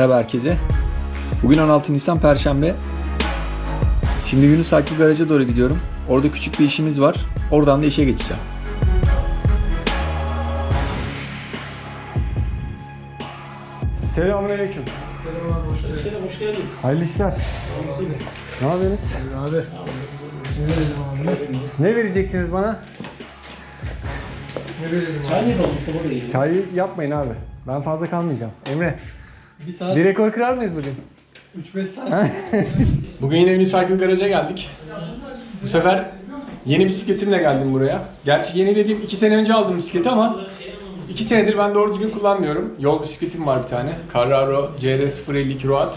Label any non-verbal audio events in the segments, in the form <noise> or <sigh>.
Merhaba herkese. Bugün 16 Nisan Perşembe. Şimdi Yunus Akgül Garaja doğru gidiyorum. Orada küçük bir işimiz var. Oradan da işe geçeceğim. Selamünaleyküm. Selam hoş geldin. Hayırlı işler. Ne yapıyorsunuz? Abi. Ne vereceksiniz bana? Ne verelim Çay mı. Çayı yapmayın abi. Ben fazla kalmayacağım. Emre, abi? Bir saat, bir rekor kırar mıyız bugün? 3-5 saat. <laughs> Bugün yine Unicycle Garage'a geldik. Bu sefer yeni bisikletimle geldim buraya. Gerçi yeni dediğim 2 sene önce aldım bisikleti ama 2 senedir ben doğru düzgün kullanmıyorum. Yol bisikletim var bir tane. Carraro CR 052 Road.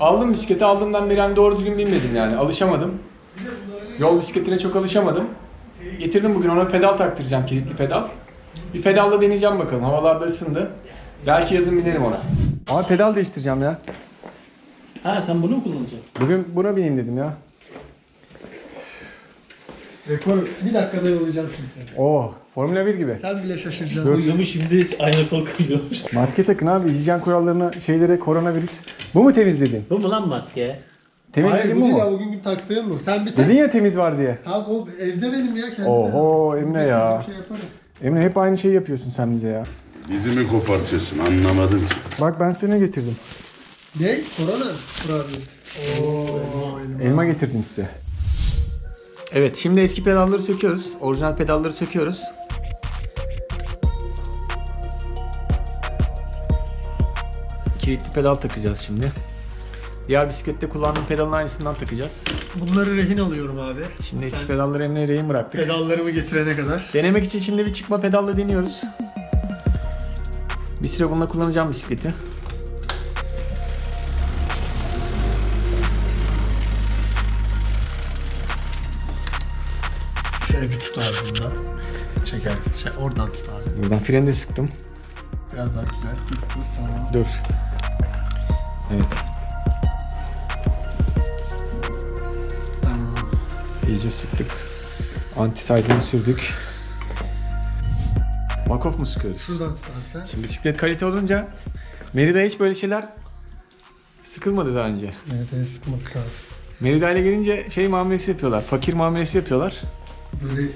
Aldım bisikleti aldığımdan beri hani doğru düzgün binmedim yani. Alışamadım. Yol bisikletine çok alışamadım. Getirdim bugün ona pedal taktıracağım kilitli pedal. Bir pedalla deneyeceğim bakalım. Havalarda ısındı. Belki yazın binerim ona. Abi pedal değiştireceğim ya. Ha sen bunu mu kullanacaksın? Bugün buna bineyim dedim ya. Rekor bir dakikada yollayacağım şimdi seni. Oo, Formula 1 gibi. Sen bile şaşıracaksın. Uyuyormuş şimdi aynı kol kılıyormuş. Maske takın abi. Hijyen kurallarına, şeylere, koronavirüs. Bu mu temizledin? Bu mu lan maske? Temizledin Hayır bu bu değil mu? ya bugün gün taktığım bu. Sen bir tak. Dedin ya temiz var diye. Tamam o evde benim ya kendime. Oho, Emre Bir ya. Şey yaparım. Emre hep aynı şeyi yapıyorsun sen bize ya. Bizi mi kopartıyorsun anlamadım ki. Bak ben ne getirdim. Ne? Korona. Oo, elim. Elma getirdim size. Evet şimdi eski pedalları söküyoruz. Orijinal pedalları söküyoruz. Kilitli pedal takacağız şimdi. Diğer bisiklette kullandığım pedalın aynısından takacağız. Bunları rehin alıyorum abi. Şimdi eski pedalları Emre'ye rehin bıraktık. Pedallarımı getirene kadar. Denemek için şimdi bir çıkma pedalla deniyoruz. Bir süre bununla kullanacağım bisikleti. Şöyle bir tut bundan. Çeker. Şey, oradan tut abi. Buradan freni de sıktım. Biraz daha güzel. Sık tut tamam. Dur. Evet. Tamam. İyice sıktık. Anti sürdük. Makof mu sıkıyoruz? Şuradan abi sen. Şimdi bisiklet kalite olunca Merida hiç böyle şeyler sıkılmadı daha önce. Evet evet sıkmadık abi. Merida ile gelince şey muamelesi yapıyorlar. Fakir muamelesi yapıyorlar. Böyle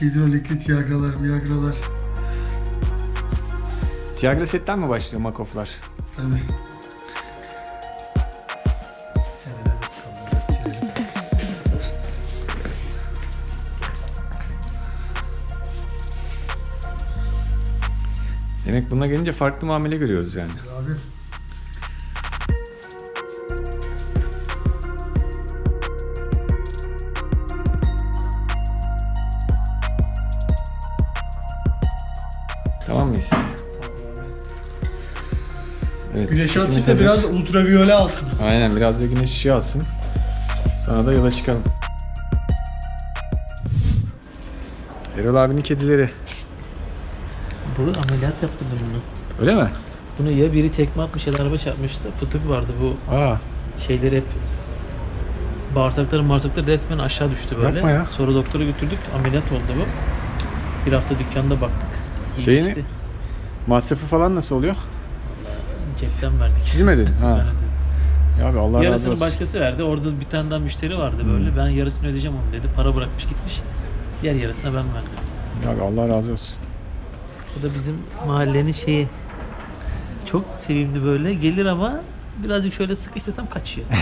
hidrolikli tiyagralar, miyagralar. Tiagra setten mi başlıyor makoflar? Tabii. Demek buna gelince farklı muamele görüyoruz yani. Abi. Tamam mıyız? Evet, Güneş hazır. biraz ultraviyole alsın. Aynen biraz da güneş ışığı alsın. Sonra da yola çıkalım. Erol abinin kedileri. Bu ameliyat yaptırdım bunu. Öyle mi? Bunu ya biri tekme atmış ya da araba çarpmıştı. Fıtık vardı bu Aa, şeyleri hep bağırsakları bağırsakları resmen aşağı düştü böyle. Yapma ya. Sonra doktora götürdük. Ameliyat oldu bu. Bir hafta dükkanda baktık. İyi Şeyini- geçti. masrafı falan nasıl oluyor? Cepten verdik. Siz mi ödedin? Ha. <laughs> Ben ödedim. Ya abi Allah razı Yarısını olsun. başkası verdi. Orada bir tane daha müşteri vardı böyle. Ben yarısını ödeyeceğim onu dedi. Para bırakmış gitmiş. Diğer yarısını ben verdim. Ya abi Allah razı olsun. Bu da bizim mahallenin şeyi. Çok sevimli böyle. Gelir ama birazcık şöyle sıkıştırsam kaçıyor. <laughs>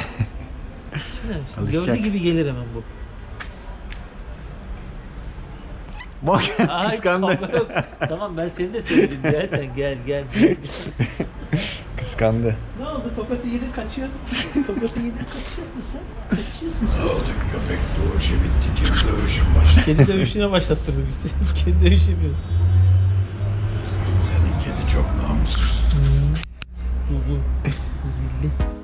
Şimdi, Alışacak. gördüğü gibi gelir hemen bu. Bak Ay, <laughs> kıskandı. yok. tamam ben seni de sevdim. Gel sen gel gel. <laughs> Kıskandı. ne oldu? Tokatı yedin kaçıyor. Tokatı yedin kaçıyorsun sen. Kaçıyorsun sen. Köpek doğuşu bitti kim dövüşün başladı. Kedi dövüşüne başlattırdı bizi. Kedi dövüşü yapıyoruz. Buldum. <laughs> Zilli.